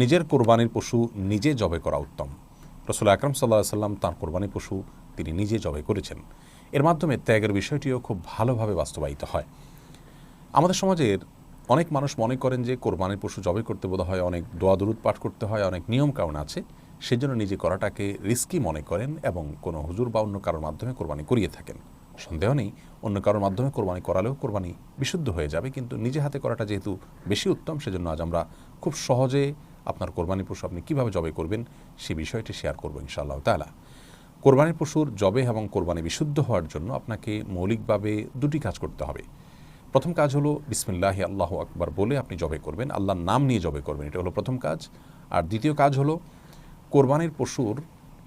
নিজের কোরবানির পশু নিজে জবে করা উত্তম। রসুল আকরম সাল্লাহ সাল্লাম তাঁর কোরবানি পশু তিনি নিজে জবে করেছেন। এর মাধ্যমে ত্যাগের বিষয়টিও খুব ভালোভাবে বাস্তবায়িত হয়। আমাদের সমাজের অনেক মানুষ মনে করেন যে কোরবানির পশু জবে করতে বোধ হয় অনেক দোয়া দরুদ পাঠ করতে হয়, অনেক নিয়ম কারণ আছে। সেজন্য নিজে করাটাকে রিস্কি মনে করেন এবং কোনো হুজুর বা অন্য কারোর মাধ্যমে কোরবানি করিয়ে থাকেন। সন্দেহ নেই, অন্য কারোর মাধ্যমে কোরবানি করালেও কোরবানি বিশুদ্ধ হয়ে যাবে, কিন্তু নিজে হাতে করাটা যেহেতু বেশি উত্তম, সেজন্য আজ আমরা খুব সহজে আপনার কোরবানি পশু আপনি কীভাবে জবে করবেন সে বিষয়টি শেয়ার করব ইনশাআল্লাহ তালা কোরবানির পশুর জবে এবং কোরবানি বিশুদ্ধ হওয়ার জন্য আপনাকে মৌলিকভাবে দুটি কাজ করতে হবে। প্রথম কাজ হলো, বিসমিল্লাহি আল্লাহ আকবার বলে আপনি জবে করবেন, আল্লাহর নাম নিয়ে জবে করবেন, এটা হলো প্রথম কাজ। আর দ্বিতীয় কাজ হলো, কোরবানির পশুর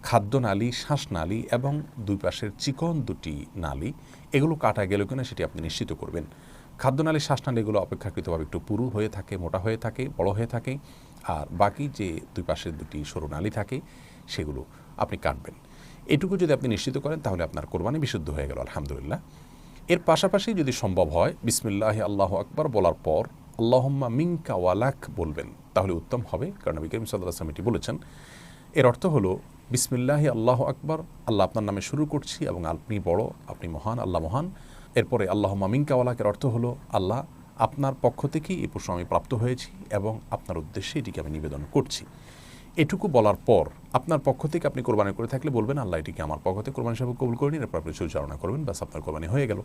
খাদ্য নালী শ্বাস নালী এবং দুই পাশের চিকন দুটি নালী, এগুলো কাটা গেল কিনা সেটি আপনি নিশ্চিত করবেন। খাদ্যনালী শ্বাসনালী এগুলো অপেক্ষাকৃতভাবে একটু পুরু হয়ে থাকে, মোটা হয়ে থাকে, বড় হয়ে থাকে। আর বাকি যে দুই পাশের দুটি সরু নালী থাকে, সেগুলো আপনি কাটবেন। এটুকু যদি আপনি নিশ্চিত করেন, তাহলে আপনার কোরবানি বিশুদ্ধ হয়ে গেল, আলহামদুলিল্লাহ। এর পাশাপাশি যদি সম্ভব হয়, বিসমিল্লাহ আল্লাহ আকবার বলার পর আল্লাহম্মা মিঙ্কা ওয়ালাক বলবেন, তাহলে উত্তম হবে। কারণ নবী সাল্লাহ আসলাম এটি বলেছেন। এর অর্থ হলো, বিসমিল্লাহি আল্লাহ আকবার, আল্লাহ আপনার নামে শুরু করছি এবং আপনি বড়, আপনি মহান, আল্লাহ মহান। এরপরে আল্লাহ মামিঙ্কাওয়ালাকের অর্থ হলো, আল্লাহ আপনার পক্ষ থেকেই এই প্রশ্ন আমি প্রাপ্ত হয়েছি এবং আপনার উদ্দেশ্যে এটিকে আমি নিবেদন করছি। এটুকু বলার পর আপনার পক্ষ থেকে আপনি কোরবানি করে থাকলে বলবেন, আল্লাহ এটিকে আমার পক্ষ থেকে কোরবানি সাহেব কবুল করে নিন, এরপর আপনি সুচারণা করবেন, ব্যাস আপনার কোরবানি হয়ে গেল।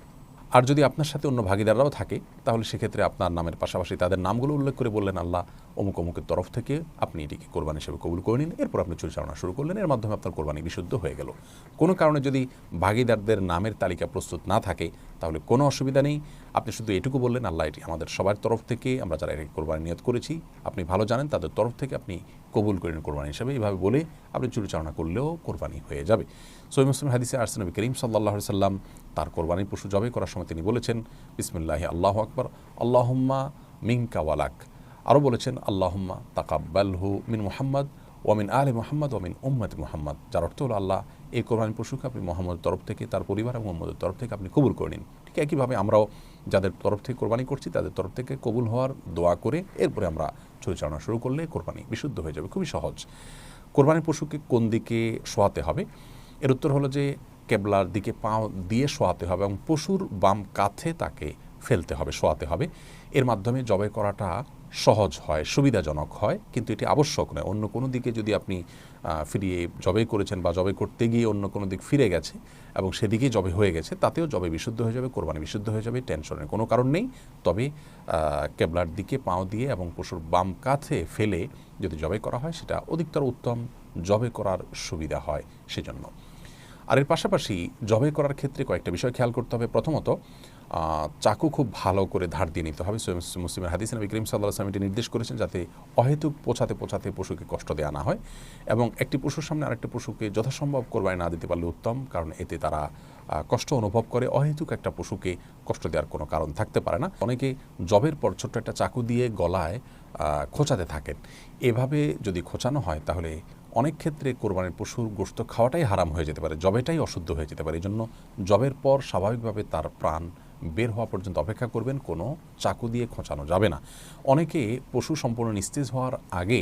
আর যদি আপনার সাথে অন্য ভাগিদাররাও থাকে, তাহলে সেক্ষেত্রে আপনার নামের পাশাপাশি তাদের নামগুলো উল্লেখ করে বললেন আল্লাহ, অমুক অমুকের তরফ থেকে আপনি এটিকে কোরবানি হিসেবে কবুল করে নিন। এরপর আপনি পরিচালনা শুরু করলেন। এর মাধ্যমে আপনার কোরবানি বিশুদ্ধ হয়ে গেল। কোনো কারণে যদি ভাগিদারদের নামের তালিকা প্রস্তুত না থাকে, তাহলে কোনো অসুবিধা নেই। আপনি শুধু এটুকু বললেন, আল্লাহ, এটি আমাদের সবার তরফ থেকে, আমরা যারা এটি কোরবানি নিয়ত করেছি, আপনি ভালো জানেন, তাদের তরফ থেকে আপনি কবুল করেন কোরবানি হিসাবে। এইভাবে বলে আপনি চুরিচালনা করলেও কোরবানি হয়ে যাবে। সৈম মুসলিম হাদিসে আরসন নবী করিম সাল্লাহ সাল্লাম তার কোরবানির পশু জবে করার সময় তিনি বলেছেন, বিসমিল্লাহ আল্লাহ আকবর, আল্লাহম্মা মিঙ্কা ওয়ালাক আরও বলেছেন, আল্লাহম্মা তাকাব্বালহু মিন মুহাম্মদ ওয়ামিন আলে মোহাম্মদ ওয়ামিন উম্মদ মোহাম্মদ। যার অর্থ হলো আল্লাহ এই কোরবানি পশুকে আপনি মোহাম্মদের তরফ থেকে, তার পরিবার এবং মোহাম্মদের তরফ থেকে আপনি কবুল করে নিন। ঠিক একইভাবে আমরাও যাদের তরফ থেকে কোরবানি করছি, তাদের তরফ থেকে কবুল হওয়ার দোয়া করে এরপরে আমরা পরিচালনা শুরু করলে কোরবানি বিশুদ্ধ হয়ে যাবে। খুবই সহজ। কোরবানির পশুকে কোন দিকে শোয়াতে হবে? এর উত্তর হলো যে কেবলার দিকে পা দিয়ে শোয়াতে হবে এবং পশুর বাম কাঁধে তাকে ফেলতে হবে, শোয়াতে হবে। এর মাধ্যমে জবে করাটা সহজ হয়, সুবিধাজনক হয়, কিন্তু এটি আবশ্যক নয়। অন্য কোনো দিকে যদি আপনি ফিরিয়ে জবে করেছেন বা জবে করতে গিয়ে অন্য কোনো দিক ফিরে গেছে এবং সেদিকেই জবে হয়ে গেছে, তাতেও জবে বিশুদ্ধ হয়ে যাবে, কোরবানি বিশুদ্ধ হয়ে যাবে, টেনশনের কোনো কারণ নেই। তবে কেবলার দিকে পাও দিয়ে এবং পশুর বাম কাছে ফেলে যদি জবে করা হয়, সেটা অধিকতর উত্তম জবে করার সুবিধা হয় সেজন্য। আর এর পাশাপাশি জবে করার ক্ষেত্রে কয়েকটা বিষয় খেয়াল করতে হবে। প্রথমত চাকু খুব ভালো করে ধার দিয়ে নিতে হবে মুসলিমের হাদিস নবী করিম সাল্লাহ আসলাম এটি নির্দেশ করেছেন যাতে অহেতুক পোছাতে পোছাতে পশুকে কষ্ট দেওয়া না হয় এবং একটি পশুর সামনে আরেকটি পশুকে যথাসম্ভব কোরবানি না দিতে পারলে উত্তম, কারণ এতে তারা কষ্ট অনুভব করে। অহেতুক একটা পশুকে কষ্ট দেওয়ার কোনো কারণ থাকতে পারে না। অনেকে জবের পর ছোট্ট একটা চাকু দিয়ে গলায় খোঁচাতে থাকেন। এভাবে যদি খোঁচানো হয় তাহলে অনেক ক্ষেত্রে কোরবানির পশুর গোস্ত খাওয়াটাই হারাম হয়ে যেতে পারে, জবেটাই অশুদ্ধ হয়ে যেতে পারে। এই জন্য জবের পর স্বাভাবিকভাবে তার প্রাণ বের হওয়া পর্যন্ত অপেক্ষা করবেন, কোনো চাকু দিয়ে খোঁচানো যাবে না। অনেকে পশু সম্পূর্ণ নিস্তেজ হওয়ার আগে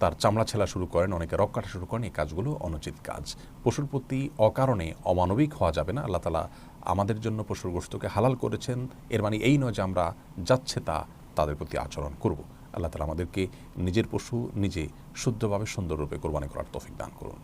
তার চামড়া ছেলা শুরু করেন, অনেকে রক কাটা শুরু করেন, এই কাজগুলো অনুচিত কাজ। পশুর প্রতি অকারণে অমানবিক হওয়া যাবে না। আল্লাহ তালা আমাদের জন্য পশুর গোস্তকে হালাল করেছেন। এর মানে এই নয় যে আমরা যাচ্ছে তা তাদের প্রতি আচরণ করব। আল্লাহ তালা আমাদেরকে নিজের পশু নিজে শুদ্ধভাবে সুন্দররূপে কোরবানি করার তফিক দান করুন।